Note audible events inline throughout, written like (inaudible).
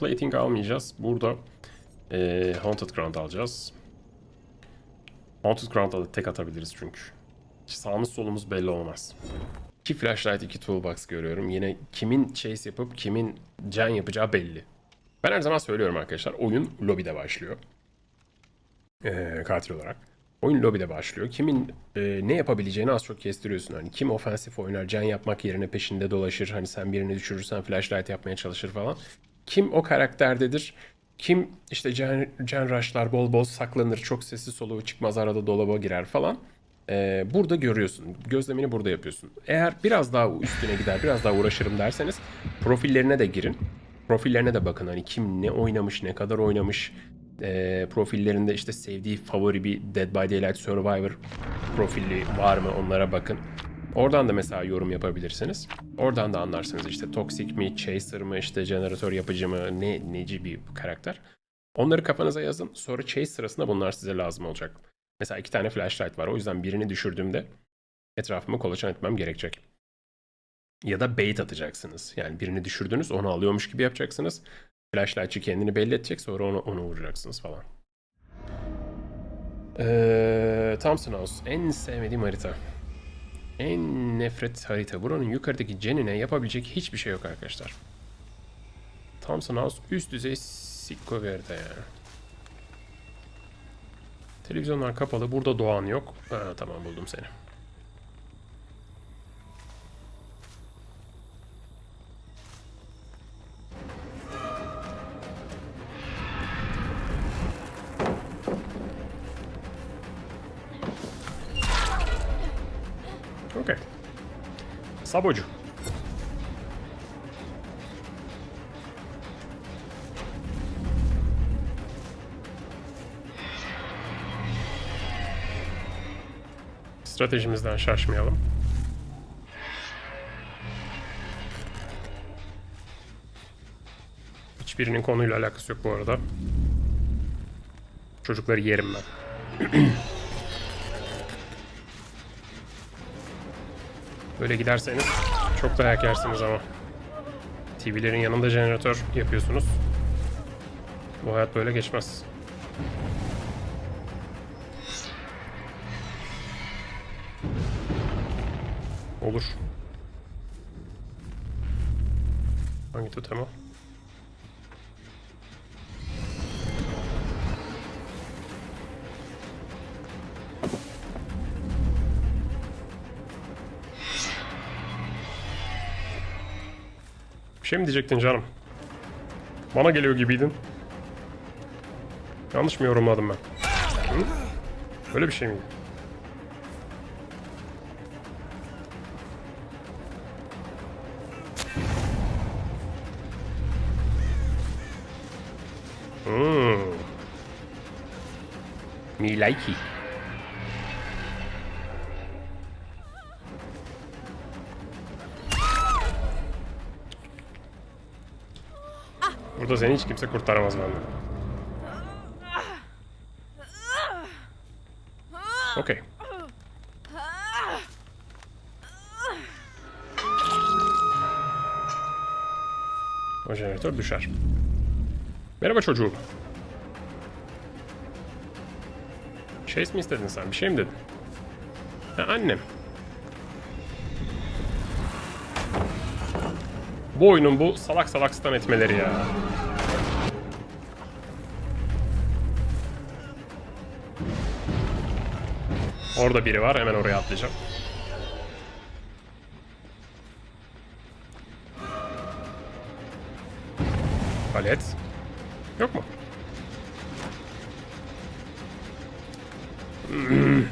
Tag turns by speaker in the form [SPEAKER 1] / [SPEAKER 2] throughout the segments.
[SPEAKER 1] Plating almayacağız. Burada eee Haunted Ground alacağız. Haunted Ground'a da tek atabiliriz çünkü. Sağımız solumuz belli olmaz. İki flashlight, iki toolbox görüyorum. Yine kimin chase yapıp kimin can yapacağı belli. Ben her zaman söylüyorum arkadaşlar. Oyun lobide başlıyor. Ee, katil olarak. Oyun lobide başlıyor. Kimin e, ne yapabileceğini az çok kestiriyorsun. Hani kim ofensif oynar, can yapmak yerine peşinde dolaşır. Hani sen birini düşürürsen flashlight yapmaya çalışır falan. Kim o karakterdedir. Kim işte can, can rushlar bol bol saklanır. Çok sessiz soluğu çıkmaz arada dolaba girer falan. Ee, burada görüyorsun. Gözlemini burada yapıyorsun. Eğer biraz daha üstüne gider, biraz daha uğraşırım derseniz profillerine de girin. Profillerine de bakın. Hani kim ne oynamış, ne kadar oynamış. Ee, profillerinde işte sevdiği favori bir Dead by Daylight Survivor profili var mı onlara bakın. Oradan da mesela yorum yapabilirsiniz. Oradan da anlarsınız işte toksik mi, chaser mı, işte jeneratör yapıcı mı, ne neci bir karakter. Onları kafanıza yazın. Sonra chase sırasında bunlar size lazım olacak. Mesela iki tane flashlight var. O yüzden birini düşürdüğümde etrafımı kolaçan etmem gerekecek. Ya da bait atacaksınız. Yani birini düşürdünüz onu alıyormuş gibi yapacaksınız. Flashlightçı kendini belli edecek sonra onu, onu vuracaksınız falan. Ee, Thompson House. En sevmediğim harita. En nefret harita. Buranın yukarıdaki cenine yapabilecek hiçbir şey yok arkadaşlar. Thompson House üst düzey sikko bir harita yani. Televizyonlar kapalı. Burada Doğan yok. Ha, tamam buldum seni. Okey. Sabocu. Stratejimizden şaşmayalım. Hiçbirinin konuyla alakası yok bu arada. Çocukları yerim ben. (clears throat) Böyle giderseniz çok dayak yersiniz ama. TV'lerin yanında jeneratör yapıyorsunuz. Bu hayat böyle geçmez. Olur. Hangi totem şey mi diyecektin canım? Bana geliyor gibiydin. Yanlış mı yorumladım ben? Hı? Öyle bir şey miydi? Hmm. Me likey. Burada seni hiç kimse kurtaramaz benden. Okey. O jeneratör düşer. Merhaba çocuğum. Şey mi istedin sen? Bir şey mi dedin? Ha, annem. Bu oyunun bu salak salak stun etmeleri ya. Orada biri var. Hemen oraya atlayacağım. Palet. Yok mu? Hmm.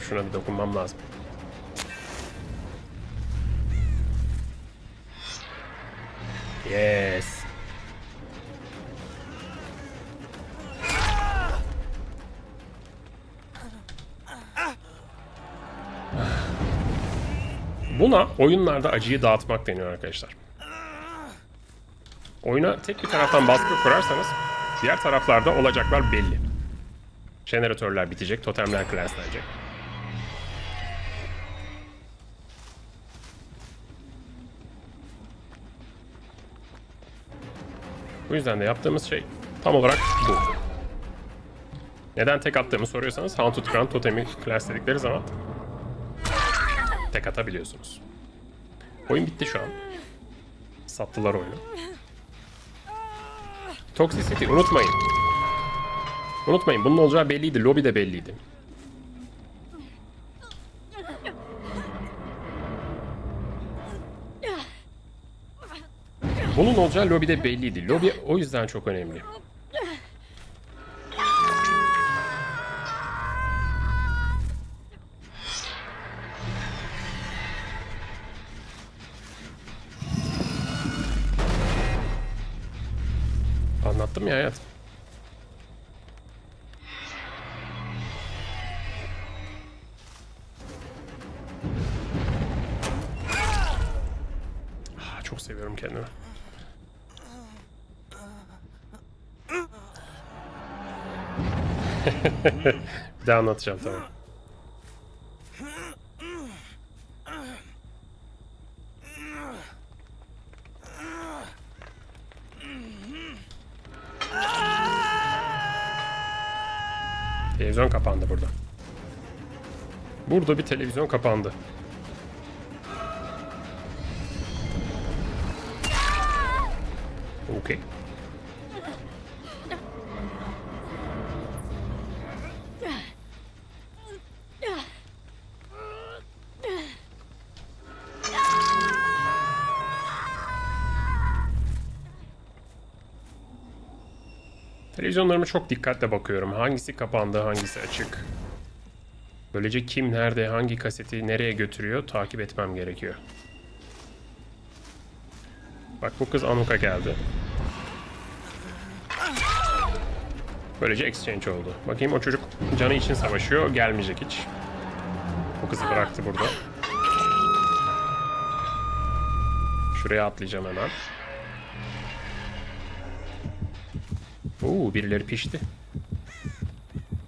[SPEAKER 1] Şuna bir dokunmam lazım. Yes. Buna oyunlarda acıyı dağıtmak deniyor arkadaşlar. Oyuna tek bir taraftan baskı kurarsanız diğer taraflarda olacaklar belli. Jeneratörler bitecek, totemler classlenecek. Bu yüzden de yaptığımız şey tam olarak bu. Neden tek attığımı soruyorsanız Haunted Ground Totem'i class dedikleri zaman tek atabiliyorsunuz. Oyun bitti şu an. Sattılar oyunu. Toxicity unutmayın. Unutmayın bunun olacağı belliydi. Lobby de belliydi. Bunun olacağı lobide belliydi. Lobby o yüzden çok önemli. Anlattım ya hayat. Ah, Çok seviyorum kendimi. Bir daha anlatacağım tamam. Televizyon kapandı burada. Burada bir televizyon kapandı. Okey. Televizyonlarıma çok dikkatle bakıyorum. Hangisi kapandı, hangisi açık. Böylece kim nerede, hangi kaseti nereye götürüyor takip etmem gerekiyor. Bak bu kız Anuka geldi. Böylece exchange oldu. Bakayım o çocuk canı için savaşıyor. Gelmeyecek hiç. Bu kızı bıraktı burada. Şuraya atlayacağım hemen. Oo birileri pişti.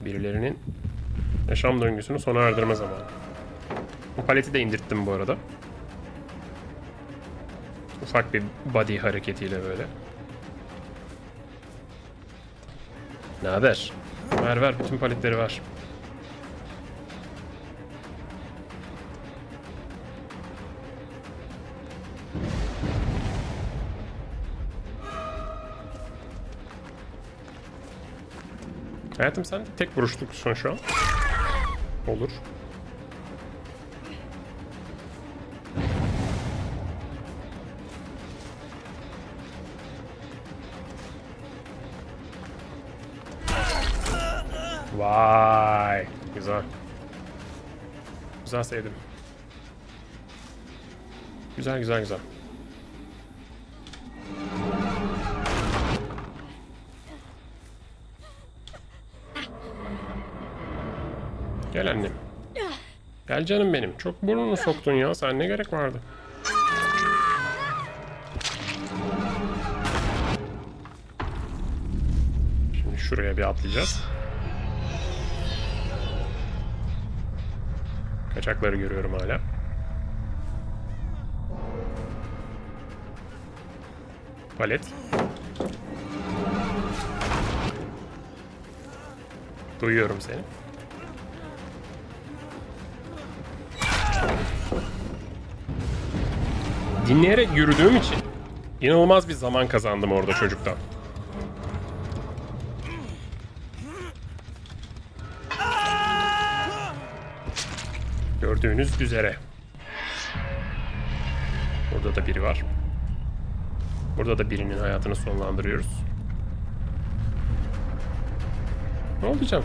[SPEAKER 1] Birilerinin yaşam döngüsünü sona erdirme zamanı. Bu paleti de indirttim bu arada. Ufak bir body hareketiyle böyle. Ne haber? Ver ver bütün paletleri ver. Hayatım sen tek vuruşluksun şu an. Olur. Vay. Güzel. Güzel sevdim. Güzel güzel güzel. Gel annem. Gel canım benim. Çok burnunu soktun ya. Sen ne gerek vardı? Şimdi şuraya bir atlayacağız. Kaçakları görüyorum hala. Palet. Duyuyorum seni. Dinleyerek yürüdüğüm için inanılmaz bir zaman kazandım orada çocuktan. Gördüğünüz üzere. Burada da biri var. Burada da birinin hayatını sonlandırıyoruz. Ne oldu canım?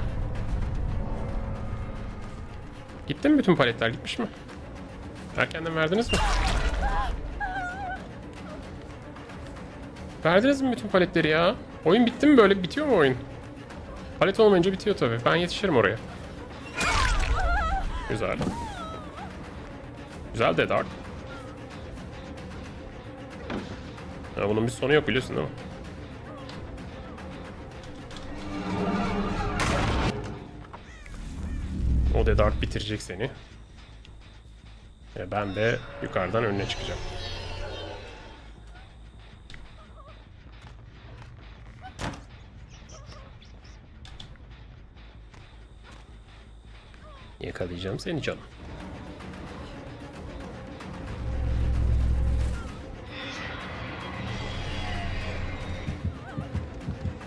[SPEAKER 1] Gitti mi bütün paletler? Gitmiş mi? Erkenden verdiniz mi? Verdiniz mi bütün paletleri ya? Oyun bitti mi böyle? Bitiyor mu oyun? Palet olmayınca bitiyor tabii. Ben yetişirim oraya. Güzel. Güzel de Dark. Ha, bunun bir sonu yok biliyorsun değil mi? O de Dark bitirecek seni. E ben de yukarıdan önüne çıkacağım. Yakalayacağım seni canım.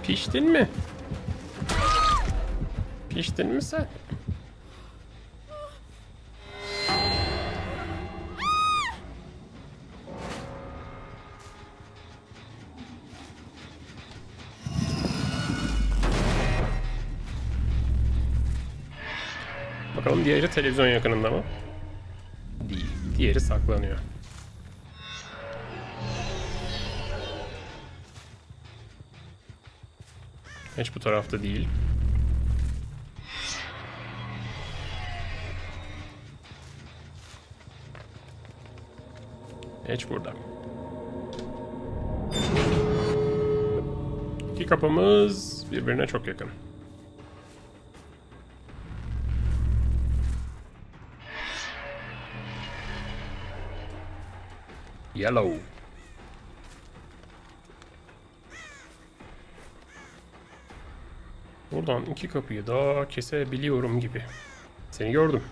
[SPEAKER 1] Piştin mi? Piştin mi sen? Bakalım diğeri televizyon yakınında mı? Değil. Diğeri saklanıyor. Hiç bu tarafta değil. Hiç burada. İki kapımız birbirine çok yakın. Yellow. Buradan iki kapıyı daha kesebiliyorum gibi. Seni gördüm.